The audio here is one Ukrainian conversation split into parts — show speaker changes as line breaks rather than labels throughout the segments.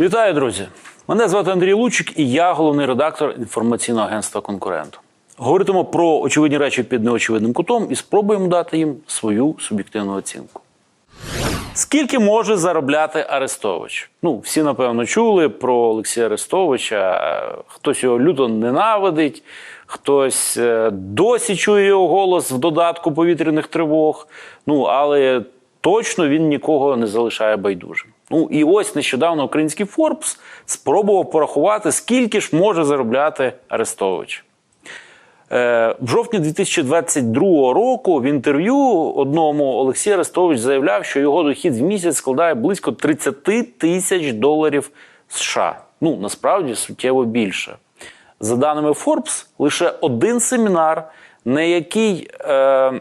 Вітаю, друзі! Мене звати Андрій Лучик, і я головний редактор інформаційного агентства Конкурент. Говоритимо про очевидні речі під неочевидним кутом і спробуємо дати їм свою суб'єктивну оцінку. Скільки може заробляти Арестович? Ну, всі напевно чули про Олексія Арестовича. Хтось його люто ненавидить, хтось е, досі чує його голос в додатку повітряних тривог. Ну, але точно він нікого не залишає байдужим. Ну і ось нещодавно український Форбс спробував порахувати, скільки ж може заробляти Арестович. Е, В жовтні 2022 року в інтерв'ю одному Олексій Арестович заявляв, що його дохід в місяць складає близько 30 тисяч доларів США. Ну насправді суттєво більше. За даними Forbes, лише один семінар, на який е,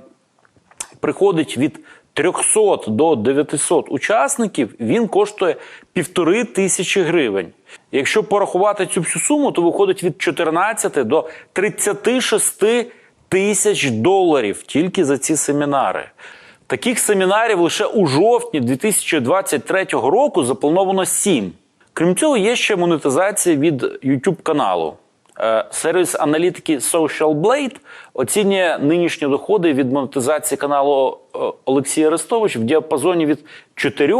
приходить від 300 до 900 учасників, він коштує півтори тисячі гривень. Якщо порахувати цю всю суму, то виходить від 14 до 36 тисяч доларів тільки за ці семінари. Таких семінарів лише у жовтні 2023 року заплановано 7. Крім цього, є ще монетизація від YouTube каналу. Е, Сервіс аналітики Social Blade оцінює нинішні доходи від монетизації каналу е, Олексія Арестович в діапазоні від 4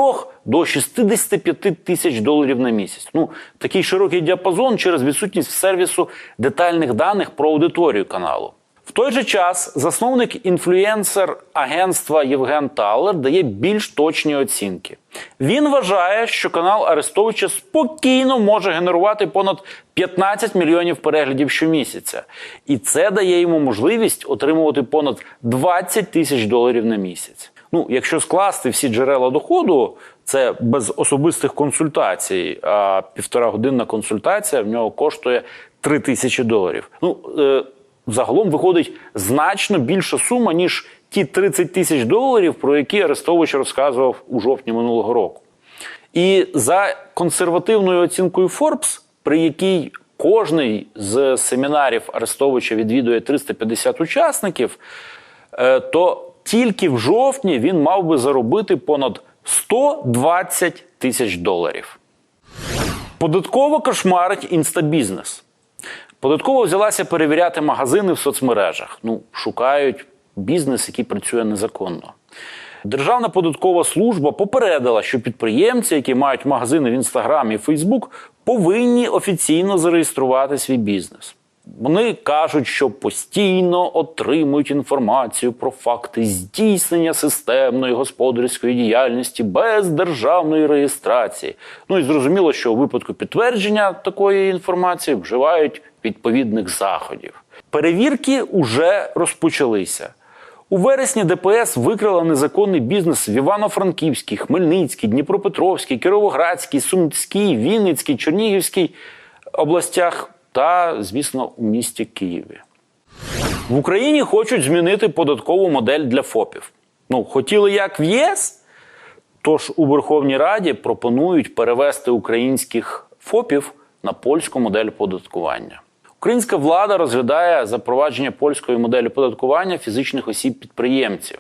до 65 тисяч доларів на місяць. Ну, такий широкий діапазон через відсутність сервісу детальних даних про аудиторію каналу. Той же час засновник інфлюенсер агентства Євген Талер дає більш точні оцінки. Він вважає, що канал Арестовича спокійно може генерувати понад 15 мільйонів переглядів щомісяця, і це дає йому можливість отримувати понад 20 тисяч доларів на місяць. Ну, якщо скласти всі джерела доходу, це без особистих консультацій, а півтора годинна консультація в нього коштує 3 тисячі доларів. Ну, е, загалом виходить значно більша сума, ніж ті 30 тисяч доларів, про які Арестович розказував у жовтні минулого року. І за консервативною оцінкою Forbes, при якій кожний з семінарів Арестовича відвідує 350 учасників, е, то тільки в жовтні він мав би заробити понад 120 тисяч доларів. Податково кошмарить інстабізнес. Податкова взялася перевіряти магазини в соцмережах. Ну, шукають бізнес, який працює незаконно. Державна податкова служба попередила, що підприємці, які мають магазини в Інстаграм і Фейсбук, повинні офіційно зареєструвати свій бізнес. Вони кажуть, що постійно отримують інформацію про факти здійснення системної господарської діяльності без державної реєстрації. Ну і зрозуміло, що у випадку підтвердження такої інформації вживають відповідних заходів. Перевірки вже розпочалися. У вересні ДПС викрила незаконний бізнес в Івано-Франківській, Хмельницькій, Дніпропетровській, Кіровоградській, Сумській, Вінницькій, Чернігівській областях та, звісно, у місті Києві. В Україні хочуть змінити податкову модель для ФОПів. Ну, хотіли як в ЄС, тож у Верховній Раді пропонують перевести українських ФОПів на польську модель податкування. Українська влада розглядає запровадження польської моделі податкування фізичних осіб-підприємців.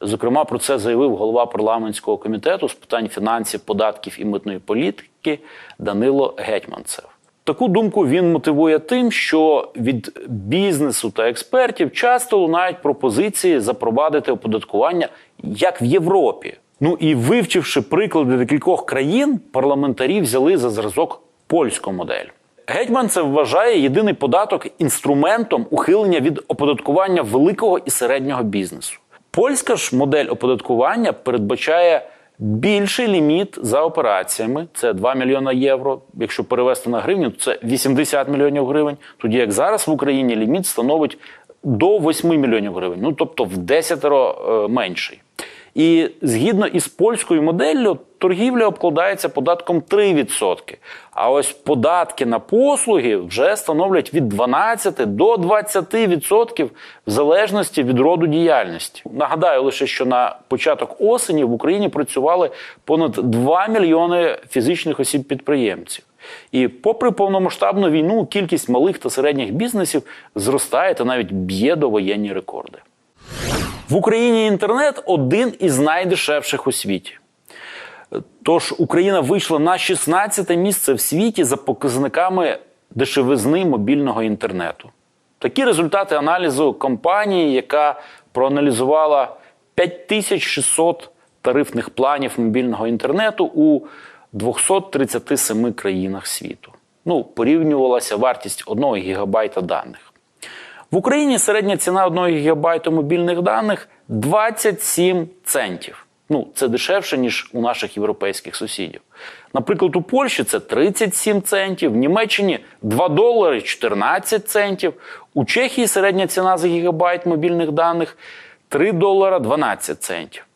Зокрема, про це заявив голова парламентського комітету з питань фінансів, податків і митної політики Данило Гетьманцев. Таку думку він мотивує тим, що від бізнесу та експертів часто лунають пропозиції запровадити оподаткування як в Європі. Ну і вивчивши приклади декількох країн, парламентарі взяли за зразок польську модель. Гетьманцев вважає єдиний податок інструментом ухилення від оподаткування великого і середнього бізнесу. Польська ж модель оподаткування передбачає більший ліміт за операціями це 2 мільйона євро. Якщо перевести на гривню, то це 80 мільйонів гривень. Тоді як зараз в Україні ліміт становить до 8 мільйонів гривень, ну тобто в 10 менший. І згідно із польською моделлю, торгівля обкладається податком 3%. А ось податки на послуги вже становлять від 12 до 20% в залежності від роду діяльності. Нагадаю лише, що на початок осені в Україні працювали понад 2 мільйони фізичних осіб-підприємців. І попри повномасштабну війну, кількість малих та середніх бізнесів зростає та навіть б'є довоєнні рекорди. В Україні інтернет один із найдешевших у світі. Тож Україна вийшла на 16 місце в світі за показниками дешевизни мобільного інтернету. Такі результати аналізу компанії, яка проаналізувала 5600 тарифних планів мобільного інтернету у 237 країнах світу. Ну, порівнювалася вартість 1 гігабайта даних. В Україні середня ціна 1 гігабайту мобільних даних 27 центів. Ну, це дешевше, ніж у наших європейських сусідів. Наприклад, у Польщі це 37 центів, в Німеччині 2 долари 14 центів, у Чехії середня ціна за гігабайт мобільних даних 3 долара 12 центів.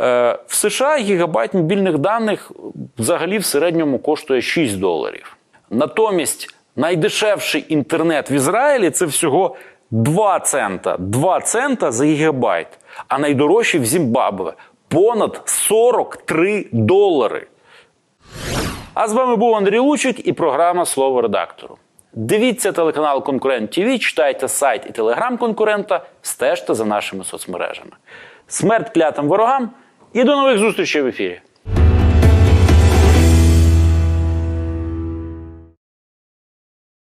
Е, В США гігабайт мобільних даних взагалі в середньому коштує 6 доларів. Натомість найдешевший інтернет в Ізраїлі це всього 2 цента. 2 цента за гігабайт. А найдорожчий в Зімбабве понад 43 долари. А з вами був Андрій Лучик і програма Слово редактору. Дивіться телеканал Конкурент ТВ, читайте сайт і телеграм конкурента, стежте за нашими соцмережами. Смерть клятим ворогам і до нових зустрічей в ефірі.